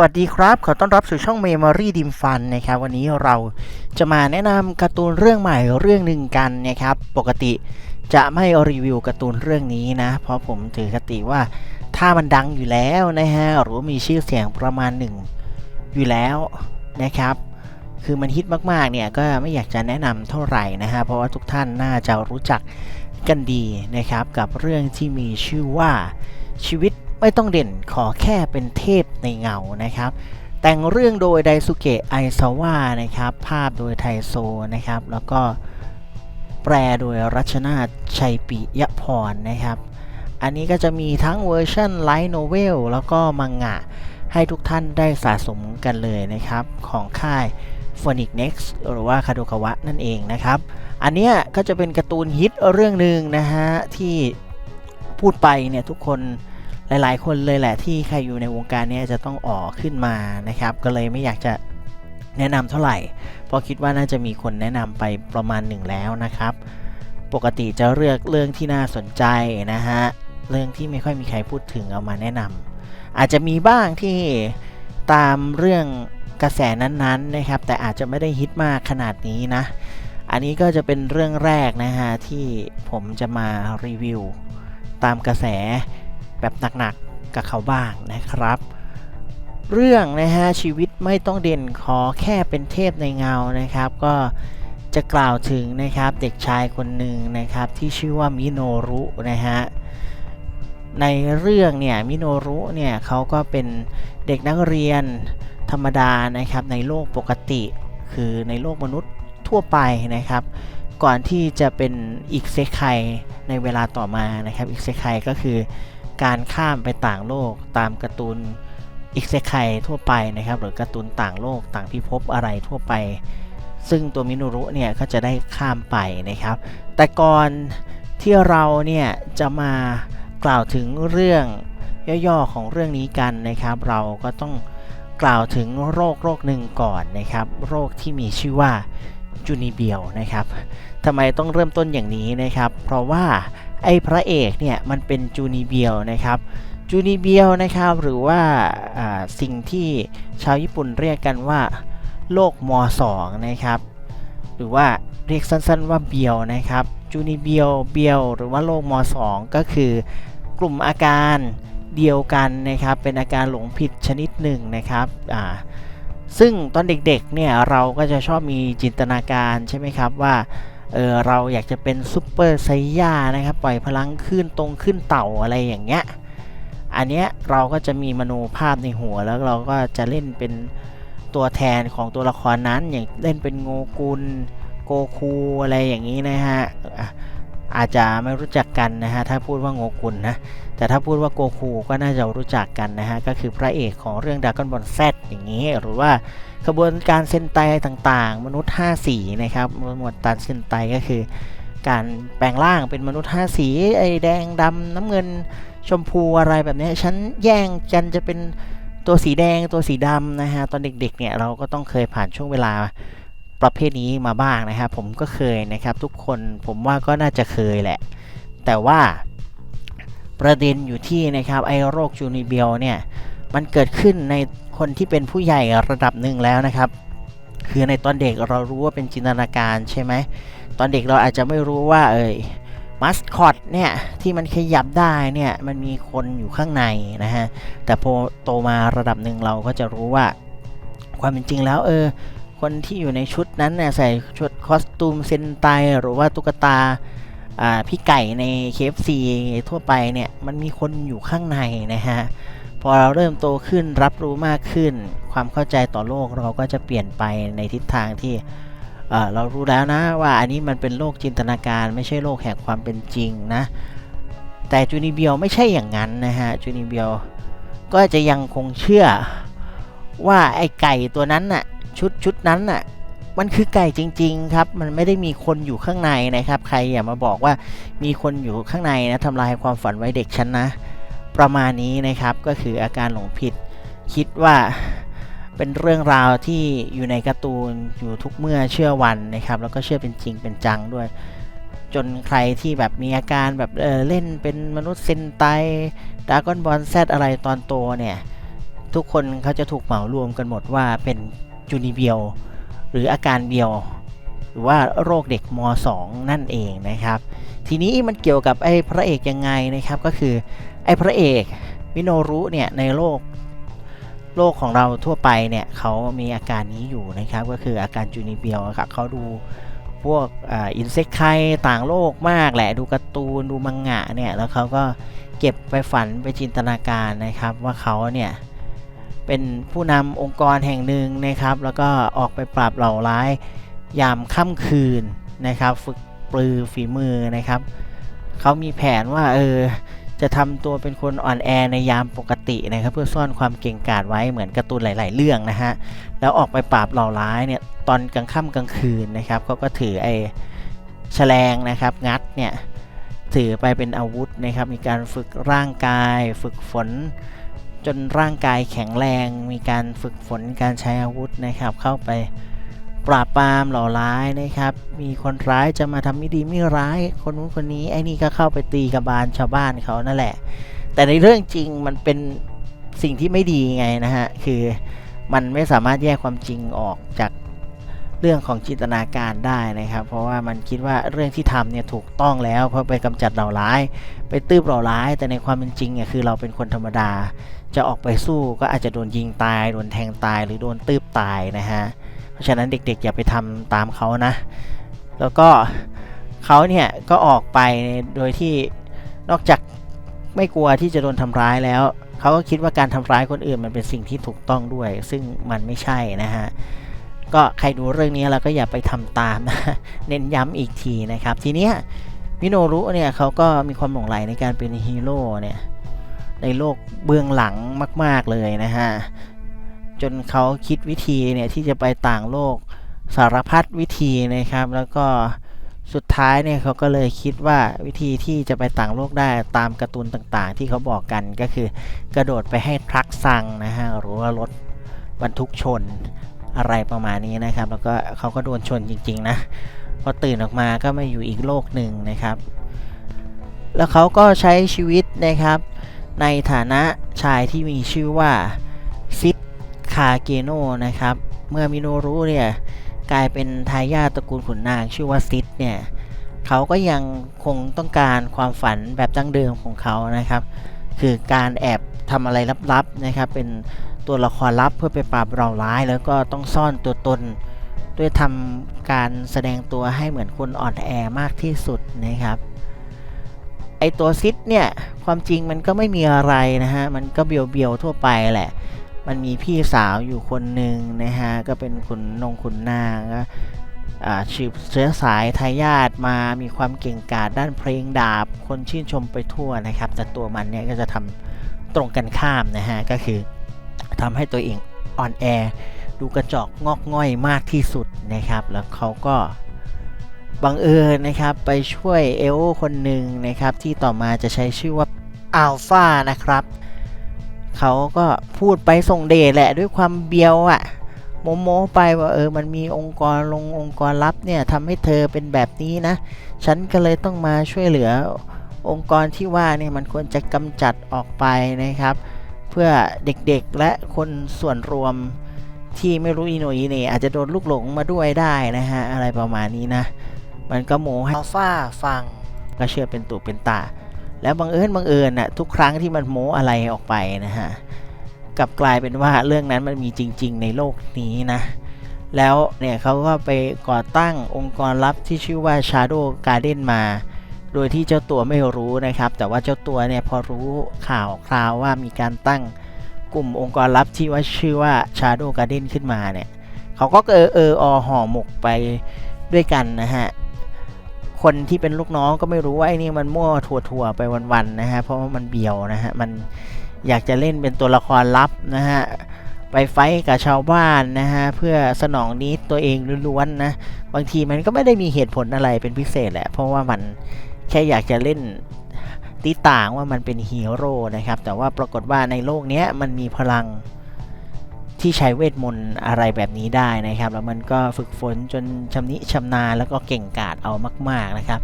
วัสดีครับ ขอต้อนรับสู่ช่อง Memory Dim Fun นะครับ วันนี้เราจะมาแนะนำการ์ตูนเรื่องใหม่เรื่องหนึ่งกันนะครับ ปกติจะไม่รีวิวการ์ตูนเรื่องนี้นะ เพราะผมถือคติว่าถ้ามันดังอยู่แล้วนะฮะ หรือว่ามีชื่อเสียงประมาณหนึ่งอยู่แล้วนะครับ คือมันฮิตมากๆเนี่ยก็ไม่อยากจะแนะนำเท่าไหร่นะฮะ เพราะว่าทุกท่านน่าจะรู้จักกันดีนะครับ กับเรื่องที่มีชื่อว่าชีวิต ไม่ต้องเด่นขอแค่เป็นเทพในเงานะครับ แต่งเรื่องโดยไดซุเกะไอซาวะนะครับ ภาพโดยไทโซนะครับ แล้วก็แปลโดยรัชนาชัยปิยพรนะครับ อันนี้ก็จะมีทั้งเวอร์ชันไลท์โนเวลแล้วก็มังงะให้ทุกท่านได้สะสมกันเลยนะครับ ของค่าย Phoenix Next หรือว่าคาโดคาวะนั่นเองนะครับ อันเนี้ยก็จะเป็นการ์ตูนฮิตเรื่องหนึ่งนะฮะ ที่พูดไปเนี่ยทุกคน หลายๆ คนเลยแหละที่ใครอยู่ในวงการนี้จะต้องออกขึ้นมานะครับ ก็เลยไม่อยากจะแนะนำเท่าไหร่ เพราะคิดว่าน่าจะมีคนแนะนำไปประมาณหนึ่งแล้วนะครับ ปกติจะเลือกเรื่องที่น่าสนใจนะฮะ เรื่องที่ไม่ค่อยมีใครพูดถึงเอามาแนะนำอาจจะมีบ้างที่ตามเรื่องกระแสนั้นๆนะครับ แต่อาจจะไม่ได้ฮิตมากขนาดนี้นะ อันนี้ก็จะเป็นเรื่องแรกนะฮะที่ผมจะมารีวิวตามกระแส แบบหนักๆกับเขาบ้างนะครับ เรื่องนะฮะชีวิตไม่ต้องเด่นขอแค่เป็นเทพในเงานะครับ ก็จะกล่าวถึงนะครับเด็กชายคนหนึ่งนะครับที่ชื่อว่ามิโนรุนะฮะในเรื่องเนี่ยมิโนรุเนี่ยเขาก็เป็นเด็กนักเรียนธรรมดานะครับในโลกปกติ คือในโลกมนุษย์ทั่วไปนะครับ ก่อนที่จะเป็นอีกเซคไคในเวลาต่อมานะครับอีกเซคไคก็คือการข้ามไปต่างโลกตามการ์ตูนอีกเซคไคทั่วไปนะครับ หรือการ์ตูนต่างโลกต่างพิภพอะไรทั่วไป ซึ่งตัวมินูรุเนี่ยก็จะได้ข้ามไปนะครับ แต่ก่อนที่เราเนี่ยจะมากล่าวถึงเรื่องย่อๆของเรื่องนี้กันนะครับ เราก็ต้องกล่าวถึงโรคโรคหนึ่งก่อนนะครับ โรคที่มีชื่อว่า จูนิเบียลนะครับทำไมต้องเริ่มต้นอย่างนี้นะครับ เพราะว่าไอ้พระเอกเนี่ยมันเป็นจูนิเบียลนะครับจูนิเบียลนะครับหรือว่าสิ่งที่ชาวญี่ปุ่นเรียกกันว่าโรคม2 นะครับ หรือว่าเรียกสั้นๆว่าเบียวนะครับจูนิเบียลเบียวหรือว่าโรคม2 ก็คือกลุ่มอาการเดียวกันนะครับ เป็นอาการหลงผิดชนิดหนึ่งนะครับอ่า ซึ่งตอนเด็กๆเนี่ยเราก็จะชอบมีจินตนาการใช่ไหมครับว่าเออเราอยากจะเป็นซูเปอร์ไซย่านะครับปล่อยพลังขึ้นตรงขึ้นเต่าอะไรอย่างเงี้ยอันเนี้ยเราก็จะมีมโนภาพในหัวแล้วเราก็จะเล่นเป็นตัวแทนของตัวละครนั้นอย่างเล่นเป็นโงกุลโกคูอะไรอย่างนี้นะฮะ อาจจะไม่รู้จักกันนะฮะถ้าพูดว่าโงกุลนะแต่ถ้าพูดว่าโกคูก็น่าจะรู้จักกันนะฮะก็คือพระเอกของเรื่องดากอนบอลแซอย่างนี้ หรือว่าขบวนการเซนไตต่างๆ มนุษย์5สีนะครับหมวดตันเซนไตก็คือ การแปลงร่างเป็นมนุษย์5สีไอแดงดำน้ำเงินชมพูอะไรแบบนี้ฉันแย่งกันจะเป็นตัวสีแดงตัวสีดำนะฮะตอนเด็กๆเนี่ยเราก็ต้องเคยผ่านช่วงเวลา ประเภทนี้มาบ้างนะครับ ผมก็เคยนะครับทุกคนผมว่าก็น่าจะเคยแหละ แต่ว่าประเด็นอยู่ที่นะครับไอโรคจูนิเบียลเนี่ยมันเกิดขึ้นในคนที่เป็นผู้ใหญ่ระดับหนึ่งแล้วนะครับ คือในตอนเด็กเรารู้ว่าเป็นจินตนาการใช่ไหมตอนเด็กเราอาจจะไม่รู้ว่าเอ่ยมัสคอตเนี่ยที่มันขยับได้เนี่ยมันมีคนอยู่ข้างในนะฮะแต่พอโตมาระดับหนึ่งเราก็จะรู้ว่า ความเป็นจริงแล้วเออ คนที่อยู่ในชุดนั้นเนี่ยใส่ชุดคอสตูมเซนไตหรือว่าตุ๊กตาพี่ไก่ใน KFC ทั่วไปเนี่ยมันมีคนอยู่ข้างในนะฮะพอเราเริ่มโตขึ้นรับรู้มากขึ้น ความเข้าใจต่อโลกเราก็จะเปลี่ยนไปในทิศทางที่เรารู้แล้วนะว่าอันนี้มันเป็นโลกจินตนาการ ไม่ใช่โลกแห่งความเป็นจริงนะ แต่จูนิเบียวไม่ใช่อย่างนั้นนะฮะจูนิเบียวก็จะยังคงเชื่อว่าไอ้ไก่ตัวนั้นน่ะ ชุดชุดนั้นน่ะมันคือไก่จริง ๆ ครับ มันไม่ได้มีคนอยู่ข้างในนะครับ ใครอย่ามาบอกว่ามีคนอยู่ข้างในนะทำลายความฝันไว้เด็กฉันนะ ประมาณนี้นะครับก็คืออาการหลงผิด คิดว่าเป็นเรื่องราวที่อยู่ในการ์ตูนอยู่ทุกเมื่อเชื่อวันนะครับ แล้วก็เชื่อเป็นจริงเป็นจังด้วย จนใครที่แบบมีอาการแบบเออเล่นเป็นมนุษย์เซนไตดากอนบอลแซดอะไรตอนโตเนี่ย ทุกคนเขาจะถูกเหมารวมกันหมดว่าเป็น จูนิเบียวหรืออาการเบียว หรือว่าโรคเด็กม 2 นั่นเองนะครับ ทีนี้มันเกี่ยวกับไอ้พระเอกยังไงนะครับก็คือไอ้พระเอกมิโนรุเนี่ยในโลกโลกของเราทั่วไปเนี่ยเขามีอาการนี้อยู่นะครับก็คืออาการจูนิเบียวครับเขาดูพวกอินเซกไคต่างโลกมากแหละดูการ์ตูนดูมังงะเนี่ยแล้วเขาก็เก็บไปฝันไปจินตนาการนะครับว่าเขาเนี่ย เป็นผู้นำองค์กรแห่งหนึ่งนะครับ แล้วก็ออกไปปราบเหล่าร้าย ยามค่ำคืนนะครับ ฝึกปลือฝีมือนะครับ เขามีแผนว่าเออจะทำตัวเป็นคนอ่อนแอในยามปกตินะครับ เพื่อซ่อนความเก่งกาจไว้เหมือนการ์ตูนหลาย ๆ เรื่องนะฮะแล้วออกไปปราบเหล่าร้ายเนี่ยตอนกลางค่ำกลางคืนนะครับเขาก็ถือไอ้แฉลงนะครับงัดเนี่ยถือไปเป็นอาวุธนะครับ มีการฝึกร่างกาย ฝึกฝน จนร่างกายแข็งแรง มีการฝึกฝนการใช้อาวุธนะครับ เข้าไปปราบปรามเหล่าร้ายนะครับ มีคนร้ายจะมาทำไม่ดีไม่ร้าย คนนู้นคนนี้ไอ้นี่ก็เข้าไปตีกระบาลชาวบ้านเขานั่นแหละ แต่ในเรื่องจริงมันเป็นสิ่งที่ไม่ดีไงนะฮะ คือมันไม่สามารถแยกความจริงออกจาก เรื่องของจินตนาการได้นะครับ เพราะว่ามันคิดว่าเรื่องที่ทำเนี่ยถูกต้องแล้ว เพราะไปกำจัดเหล่าร้าย ไปตื้บเหล่าร้าย แต่ในความเป็นจริงเนี่ยคือเราเป็นคนธรรมดา จะออกไปสู้ก็อาจจะโดนยิงตาย โดนแทงตายหรือโดนตื้บตายนะฮะ เพราะฉะนั้นเด็กๆ อย่าไปทำตามเขานะ แล้วก็เขาเนี่ยก็ออกไปโดยที่นอกจากไม่กลัวที่จะโดนทำร้ายแล้ว เขาก็คิดว่าการทำร้ายคนอื่นมันเป็นสิ่งที่ถูกต้องด้วย ซึ่งมันไม่ใช่นะฮะ ก็ใครดูเรื่องนี้แล้วก็อย่าไปทำตามนะเน้นย้ำอีกทีนะครับ ทีเนี้ยมิโนรุเนี่ยเขาก็มีความหลงใหลในการเป็นฮีโร่เนี่ยในโลกเบื้องหลังมาก ๆเลยนะฮะจนเขาคิดวิธีเนี่ยที่จะไปต่างโลกสารพัดวิธีนะครับ แล้วก็สุดท้ายเนี่ยเขาก็เลยคิดว่าวิธีที่จะไปต่างโลกได้ตามการ์ตูนต่างๆ ที่เขาบอกกันก็คือกระโดดไปให้ทรัคซังนะฮะหรือว่ารถบรรทุกชน อะไรประมาณนี้นะครับ แล้วก็เขาก็โดนชนจริง ๆ นะพอตื่นออกมาก็มาอยู่อีกโลกหนึ่งนะครับ แล้วเขาก็ใช้ชีวิตนะครับ ในฐานะชายที่มีชื่อว่าซิดคาเกโนนะครับ เมื่อมิโนรุเนี่ยกลายเป็นทายาทตระกูลขุนนางชื่อว่าซิดเนี่ยเขาก็ยังคงต้องการความฝันแบบดั้งเดิมของเขานะครับ คือการแอบทำอะไรลับๆนะครับ เป็น ตัวละครลับเพื่อไปปราบเราร้าย แล้วก็ต้องซ่อนตัวตน ด้วยทำการแสดงตัวให้เหมือนคนอ่อนแอมากที่สุดนะครับไอตัวซิดเนี่ยความจริงมันก็ไม่มีอะไรนะฮะมันก็เบียวเบียวทั่วไปแหละ มันมีพี่สาวอยู่คนหนึ่งนะฮะก็เป็นขุนนงขุนนางอ่าชืบเชื้อสายทายาทมามีความเก่งกาจด้านเพลงดาบคนชื่นชมไปทั่วนะครับ แต่ตัวมันเนี่ยก็จะทำตรงกันข้ามนะฮะก็คือ ทำให้ตัวเองอ่อนแอ ดูกระจอกงอกง่อยมากที่สุดนะครับ แล้วเขาก็บังเอิญนะครับไปช่วยเอลคนหนึ่งนะครับ ที่ต่อมาจะใช้ชื่อว่าอัลฟานะครับ เขาก็พูดไปส่งเดชแหละด้วยความเบียวอะ่ะโมโมไปว่าเออมันมีองค์กรลงองค์กรลับเนี่ยทำให้เธอเป็นแบบนี้นะ ฉันก็เลยต้องมาช่วยเหลือองค์กรที่ว่าเนี่ยมันควรจะกำจัดออกไปนะครับ เพื่อเด็กๆและคนส่วนรวมที่ไม่รู้อีโนอีเน่อาจจะโดนลูกหลงมาด้วยได้นะฮะ อะไรประมาณนี้นะ มันก็โมให้อัลฟาฟังก็เชื่อเป็นตุเป็นตา แล้วบังเอิญบังเอิญน่ะทุกครั้งที่มันโมอะไรออกไปนะฮะกลับกลายเป็นว่าเรื่องนั้นมันมีจริง ๆ ในโลกนี้นะ แล้วเนี่ยเขาก็ไปก่อตั้งองค์กรลับที่ชื่อว่า Shadow Garden มา โดยที่เจ้าตัวไม่รู้นะครับ แต่ว่าเจ้าตัวเนี่ยพอรู้ข่าวคราวว่ามีการตั้งกลุ่มองค์กรลับที่ว่าชื่อว่า Shadow Garden ขึ้นมาเนี่ยเขาก็เออเอออห่อหมกไปด้วยกันนะฮะคนที่เป็นลูกน้องก็ไม่รู้ว่าไอ้นี่มันมั่วถั่วๆไปวันๆนะฮะเพราะว่ามันเบียวนะฮะมันอยากจะเล่นเป็นตัวละครลับนะฮะไปไฟกับชาวบ้านนะฮะเพื่อสนองนิดตัวเองล้วนๆนะบางทีมันก็ไม่ได้มีเหตุผลอะไรเป็นพิเศษแหละเพราะว่ามัน ค่อยากจะเล่นตีต่างว่ามันเป็นฮีโร่นะครับ แต่ว่าปรากฏว่าในโลกนี้มันมีพลังที่ใช้เวทมนต์อะไรแบบนี้ได้นะครับ แล้วมันก็ฝึกฝนจนชำนิชำนาญแล้วก็เก่งกาจเอามาก ๆนะครับ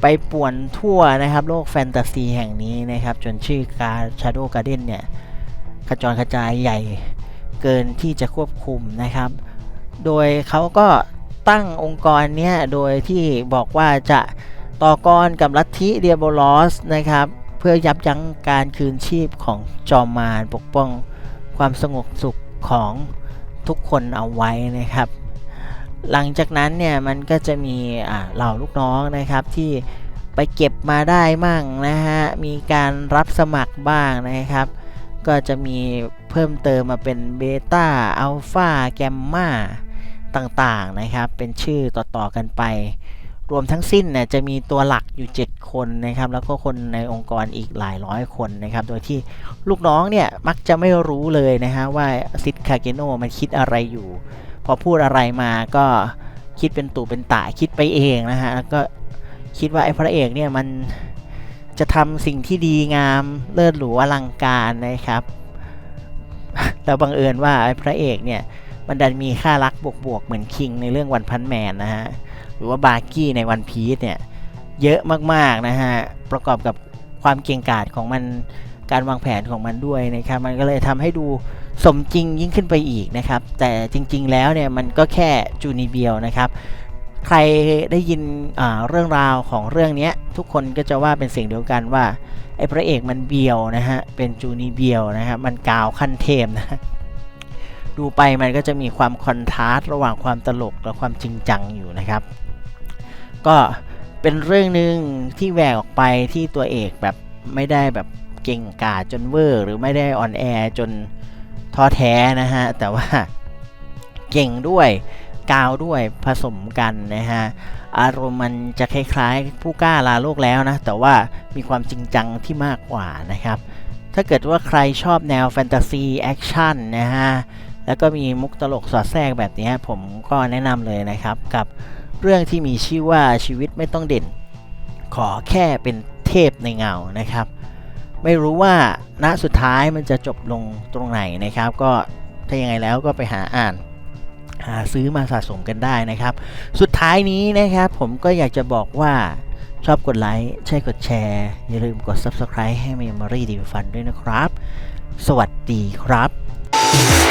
ไปป่วนทั่วนะครับ โลกแฟนตาซีแห่งนี้นะครับ จนชื่อการ Shadow Garden เนี่ยกระจรกระจายใหญ่เกินที่จะควบคุมนะครับ โดยเขาก็ตั้งองค์กรเนี้ยโดยที่บอกว่าจะ ต่อกรกับลัทธิเดียโบลอสนะครับ เพื่อยับยั้งการคืนชีพของจอมมารปกป้องความสงบสุขของทุกคนเอาไว้นะครับ หลังจากนั้นเนี่ยมันก็จะมีเหล่าลูกน้องนะครับที่ไปเก็บมาได้มั่งนะฮะ มีการรับสมัครบ้างนะครับ ก็จะมีเพิ่มเติมมาเป็นเบต้าอัลฟาแกมมาต่างๆนะครับ เป็นชื่อต่อๆกันไป รวมทั้งสิ้นเนี่ยจะมีตัวหลักอยู่ 7 คนนะครับ แล้วก็คนในองค์กรอีกหลายร้อยคนนะครับ โดยที่ลูกน้องเนี่ยมักจะไม่รู้เลยนะฮะว่าซิดคาเกโนมันคิดอะไรอยู่ พอพูดอะไรมาก็คิดเป็นตู่เป็นตะคิดไปเองนะฮะแล้วก็คิดว่าไอ้พระเอกเนี่ยมันจะทำสิ่งที่ดีงามเลิศหรูอลังการนะครับ แล้วบังเอิญว่าไอ้พระเอกเนี่ยมันดันมีค่ารักบวกๆเหมือนคิงในเรื่องวันพันแมนนะฮะ หรือว่าบาร์กี้ในวันพีซเนี่ยเยอะมากๆนะฮะประกอบกับความเก่งกาจของมันการวางแผนของมันด้วยนะครับ มันก็เลยทำให้ดูสมจริงยิ่งขึ้นไปอีกนะครับ แต่จริงๆแล้วเนี่ยมันก็แค่จูนิเบียลนะครับ ใครได้ยินเรื่องราวของเรื่องนี้ทุกคนก็จะว่าเป็นเสียงเดียวกันว่าไอ้พระเอกมันเบียวนะฮะเป็นจูนิเบียลนะฮะมันกาวขั้นเทพนะ ดูไปมันก็จะมีความคอนทราสต์ระหว่างความตลกและความจริงจังอยู่นะครับ ก็เป็นเรื่องหนึ่งที่แหวกออกไปที่ตัวเอกแบบไม่ได้แบบเก่งกาจจนเวอร์ หรือไม่ได้ออนแอร์จนท้อแท้นะฮะ แต่ว่าเก่งด้วยกาวด้วยผสมกันนะฮะ อารมณ์มันจะคล้ายๆผู้กล้าลาโลกแล้วนะ แต่ว่ามีความจริงจังที่มากกว่านะครับ ถ้าเกิดว่าใครชอบแนวแฟนตาซีแอคชั่นนะฮะ แล้วก็มีมุกตลกสอดแทรกแบบนี้ผมก็แนะนำเลยนะครับกับเรื่องที่มีชื่อว่าชีวิตไม่ต้องเด่น ขอแค่เป็นเทพในเงานะครับ ไม่รู้ว่าณสุดท้ายมันจะจบลงตรงไหนนะครับ ก็ถ้ายังไงแล้วก็ไปหาอ่านหาซื้อมาสะสมกันได้นะครับ สุดท้ายนี้นะครับผมก็อยากจะบอกว่าชอบกดไลค์ ใช่กดแชร์ อย่าลืมกด Subscribe ให้ Memory d e f u n ด้วยนะครับ สวัสดีครับ